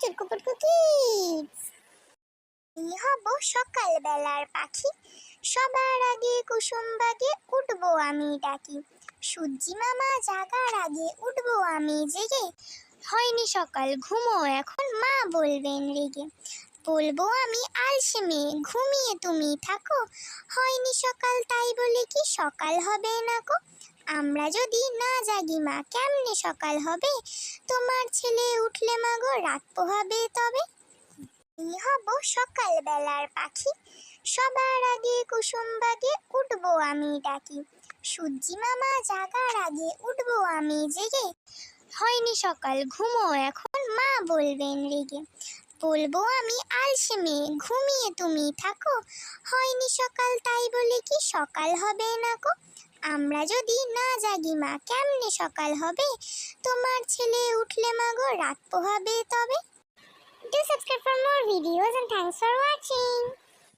চুটকু পুটকু kids হব সকালবেলার পাখি। সবার আগে কুসুম বাগে উঠবো আমি ডাকি। সূর্যি মামা জাগার আগে উঠবো আমি জেগে। হয়নি সকাল, ঘুমো এখন মা বলবেন রেগে। বলব আমি আলসে মেয়ে ঘুমিয়ে তুমি থাকো। হয়নি সকাল, তাই বলে কি সকাল হবে না গো? আমরা যদি না জাগি মা, কেমনে সকাল হবে? তোমার ছেলে উঠলে মা গো রাত পোহাবে তবে? আমি হব সকালবেলার পাখি। সবার আগে কুসুম বাগে উঠবো আমি ডাকি। সূর্যি মামা জাগার আগে উঠবো আমি জেগে। হয়নি সকাল, ঘুমো এখন মা বলবেন রেগে। বলব আমি আলসে মেয়ে ঘুমিয়ে তুমি থাকো। হয়নি সকাল, তাই বলে কি সকাল হবে না গো? আমরা যদি না জাগি মা, কেমনে সকাল হবে? তোমার ছেলে উঠলে মা গো, রাত পোহাবে তবে। Do subscribe for more videos and thanks for watching.